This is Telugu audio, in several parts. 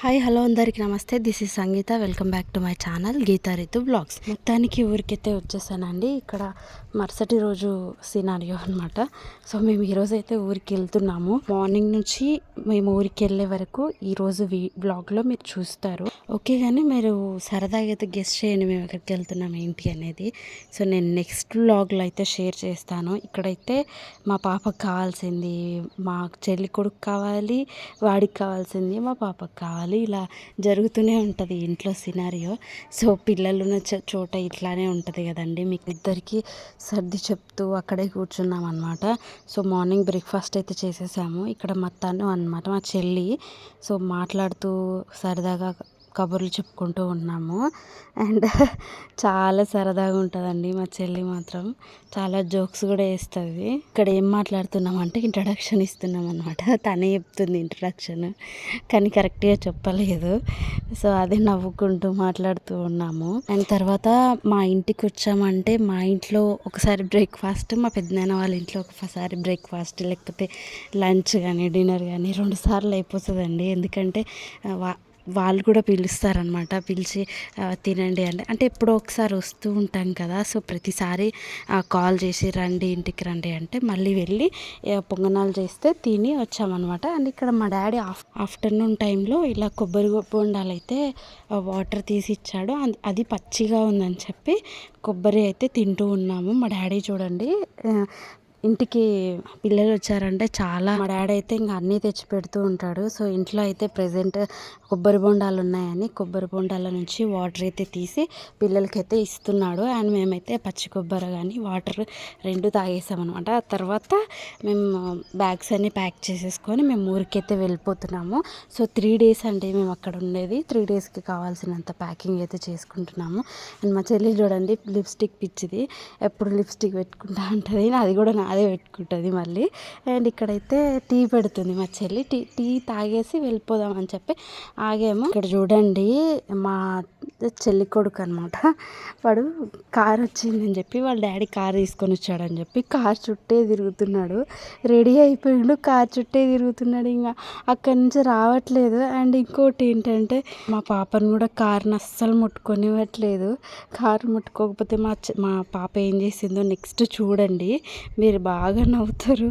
హాయ్ హలో అందరికీ నమస్తే. This is Sangeetha. Welcome back to my channel Geetha Ritu vlogs మొత్తానికి ఊరికైతే వచ్చేసానండి. ఇక్కడ మరుసటి రోజు సినారియో అనమాట సో మేము ఈరోజు అయితే ఊరికి వెళ్తున్నాము. మార్నింగ్ నుంచి మేము ఊరికి వెళ్ళే వరకు ఈరోజు వీ బ్లాగ్లో మీరు చూస్తారు. ఓకే కానీ మీరు సరదాగా అయితే గెస్ట్ చేయండి మేము ఎక్కడికి వెళ్తున్నాం ఏంటి అనేది. సో నేను నెక్స్ట్ బ్లాగ్లో అయితే షేర్ చేస్తాను. ఇక్కడైతే మా పాపకు కావాల్సింది మా చెల్లి కొడుకు కావాలి వాడికి కావాల్సింది మా పాపకు కావాలి. ఇలా జరుగుతూనే ఉంటుంది ఇంట్లో సినారియో సో పిల్లలు ఉన్న చో- చోట ఇట్లానే ఉంటుంది కదండి. మీకు ఇద్దరికి సర్ది చెప్తూ అక్కడే కూర్చున్నాం అనమాట సో మార్నింగ్ బ్రేక్ఫాస్ట్ అయితే చేసేసాము. ఇక్కడ మా తను అనమాట మా చెల్లి. సో మాట్లాడుతూ సరదాగా కబుర్లు చెప్పుకుంటూ ఉన్నాము. అండ్ చాలా సరదాగా ఉంటుందండి మా చెల్లి మాత్రం. చాలా జోక్స్ కూడా వేస్తుంది. ఇక్కడ ఏం మాట్లాడుతున్నాం అంటే ఇంట్రడక్షన్ ఇస్తున్నాం అనమాట తనే చెప్తుంది ఇంట్రడక్షన్ కానీ కరెక్ట్గా చెప్పలేదు. సో అదే నవ్వుకుంటూ మాట్లాడుతూ ఉన్నాము. అండ్ తర్వాత మా ఇంటికి వచ్చామంటే మా ఇంట్లో ఒకసారి బ్రేక్ఫాస్ట్ మా పెద్దనాన్న వాళ్ళ ఇంట్లో ఒకసారి బ్రేక్ఫాస్ట్ లేకపోతే లంచ్ కానీ డిన్నర్ కానీ రెండు సార్లు అయిపోతుందండి. ఎందుకంటే వా వాళ్ళు కూడా పిలుస్తారనమాట పిలిచి తినండి అంటే అంటే ఎప్పుడో ఒకసారి వస్తూ ఉంటాం కదా. సో ప్రతిసారి కాల్ చేసి రండి ఇంటికి రండి అంటే మళ్ళీ వెళ్ళి పొంగనాలు చేస్తే తిని వచ్చామన్నమాట. అండ్ ఇక్కడ మా డాడీ ఆఫ్ ఆఫ్టర్నూన్ టైంలో ఇలా కొబ్బరి బొండాలు అయితే వాటర్ తీసి ఇచ్చాడు. అది పచ్చిగా ఉందని చెప్పి కొబ్బరి అయితే తింటూ ఉన్నాము. మా డాడీ చూడండి ఇంటికి పిల్లలు వచ్చారంటే చాలా మా డాడీ అయితే ఇంకా అన్నీ తెచ్చి పెడుతూ ఉంటాడు. సో ఇంట్లో అయితే ప్రజెంట్ కొబ్బరి బొండాలు ఉన్నాయని కొబ్బరి బొండాల నుంచి వాటర్ అయితే తీసి పిల్లలకైతే ఇస్తున్నాడు. అండ్ మేమైతే పచ్చి కొబ్బరి కానీ వాటర్ రెండు తాగేసాం అనమాట ఆ తర్వాత మేము బ్యాగ్స్ అన్నీ ప్యాక్ చేసేసుకొని మేము ఊరికైతే వెళ్ళిపోతున్నాము. సో త్రీ డేస్ అంటే మేము అక్కడ ఉండేది. త్రీ డేస్కి కావాల్సినంత ప్యాకింగ్ అయితే చేసుకుంటున్నాము. అండ్ మా చెల్లి చూడండి లిప్స్టిక్ పిచ్చిది. ఎప్పుడు లిప్స్టిక్ పెట్టుకుంటా ఉంటుంది. అది కూడా నా అదే పెట్టుకుంటుంది మళ్ళీ. అండ్ ఇక్కడైతే టీ పెడుతుంది మా చెల్లి. టీ టీ తాగేసి వెళ్ళిపోదాం అని చెప్పి ఆగేమో. ఇక్కడ చూడండి మా చెల్లి కొడుకు అనమాట వాడు కార్ వచ్చిందని చెప్పి వాళ్ళ డాడీ కార్ తీసుకొని వచ్చాడని చెప్పి కార్ చుట్టే తిరుగుతున్నాడు. రెడీ అయిపోయిండు కార్ చుట్టే తిరుగుతున్నాడు ఇంకా. అక్కడి నుంచి రావట్లేదు. అండ్ ఇంకోటి ఏంటంటే మా పాపను కూడా కార్ని అస్సలు ముట్టుకొనివ్వట్లేదు. కారు ముట్టుకోకపోతే మా మా పాప ఏం చేసిందో నెక్స్ట్ చూడండి. మీరు బాగా నవ్వుతారు.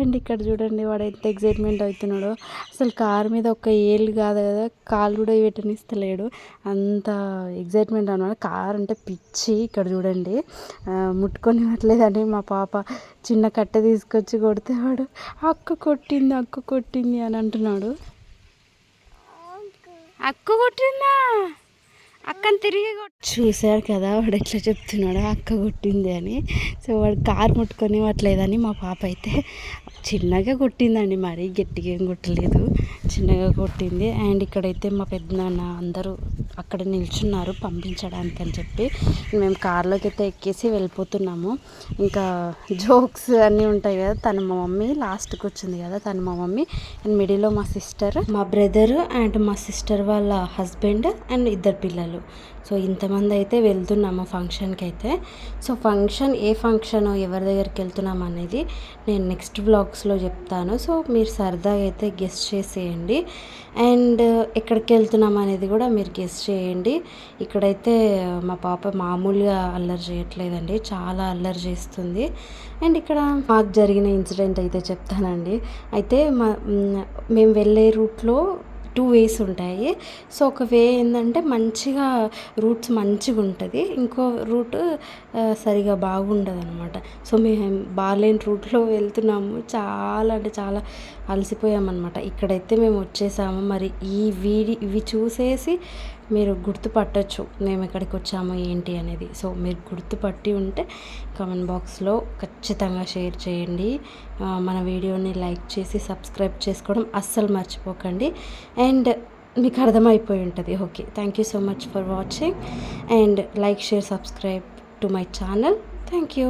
అండ్ ఇక్కడ చూడండి వాడు ఎంత ఎగ్జైట్మెంట్ అవుతున్నాడో. అసలు కారు మీద ఒక ఏళ్ళు కాదు కదా కాలు కూడా పెట్టనిస్తలేడు. అంత ఎగ్జైట్మెంట్ అన్నమాట కారు అంటే పిచ్చి ఇక్కడ చూడండి. ముట్టుకొని ఇవ్వట్లేదని మా పాప చిన్న కట్టె తీసుకొచ్చి కొడితే వాడు అక్క కొట్టింది అక్క కొట్టింది అని అంటున్నాడు. అక్క కొట్టిందా? అక్కని తిరిగి చూశారు కదా వాడు ఎట్లా చెప్తున్నాడు అక్క కొట్టింది అని. సో వాడు కారు ముట్టుకొనివ్వట్లేదని మా పాప అయితే చిన్నగా కొట్టిందండి మరీ గట్టిగా ఏం కొట్టలేదు. చిన్నగా కొట్టింది. అండ్ ఇక్కడైతే మా పెద్దనాన్న అందరూ అక్కడ నిల్చున్నారు పంపించడానికి అని చెప్పి. మేము కార్లోకి అయితే ఎక్కేసి వెళ్ళిపోతున్నాము. ఇంకా జోక్స్ అన్నీ ఉంటాయి కదా తను మా మమ్మీ లాస్ట్కి వచ్చింది కదా తను మా మమ్మీ అండ్ మిడిల్లో మా సిస్టర్ మా బ్రదర్ అండ్ మా సిస్టర్ వాళ్ళ హస్బెండ్ అండ్ ఇద్దరు పిల్లలు. సో ఇంతమంది అయితే వెళ్తున్నాము ఫంక్షన్కి అయితే సో ఫంక్షన్ ఏ ఫంక్షన్ ఎవరి దగ్గరికి వెళ్తున్నాం అనేది నేను నెక్స్ట్ బ్లాగ్స్లో చెప్తాను. సో మీరు సరదాగా అయితే గెస్ట్ చేసేయండి. అండ్ ఎక్కడికి వెళ్తున్నాం అనేది కూడా మీరు గెస్ట్ చేయండి. ఇక్కడైతే మా పాప మామూలుగా అల్లరి చేయట్లేదండి. చాలా అల్లరి చేస్తుంది. అండ్ ఇక్కడ మాకు జరిగిన ఇన్సిడెంట్ అయితే చెప్తానండి. అయితే మా మేము వెళ్ళే రూట్లో టూ వేస్ ఉంటాయి. సో ఒక వే ఏంటంటే మంచిగా రూట్స్ మంచిగా ఉంటుంది. ఇంకో రూట్ సరిగా బాగుండదు అనమాట సో మేము బాగాలేని రూట్లో వెళ్తున్నాము. చాలా అంటే చాలా అలసిపోయామన్నమాట. ఇక్కడైతే మేము వచ్చేసాము. మరి ఈ వీడి ఇవి చూసేసి మీరు గుర్తుపట్టచ్చు మేము ఎక్కడికి వచ్చాము ఏంటి అనేది. సో మీరు గుర్తుపట్టి ఉంటే కామెంట్ బాక్స్లో ఖచ్చితంగా షేర్ చేయండి. మన వీడియోని లైక్ చేసి సబ్స్క్రైబ్ చేసుకోవడం అస్సలు మర్చిపోకండి. అండ్ మీకు అర్థమైపోయి ఉంటుంది. Okay thank you so much for watching and like share subscribe to my channel thank you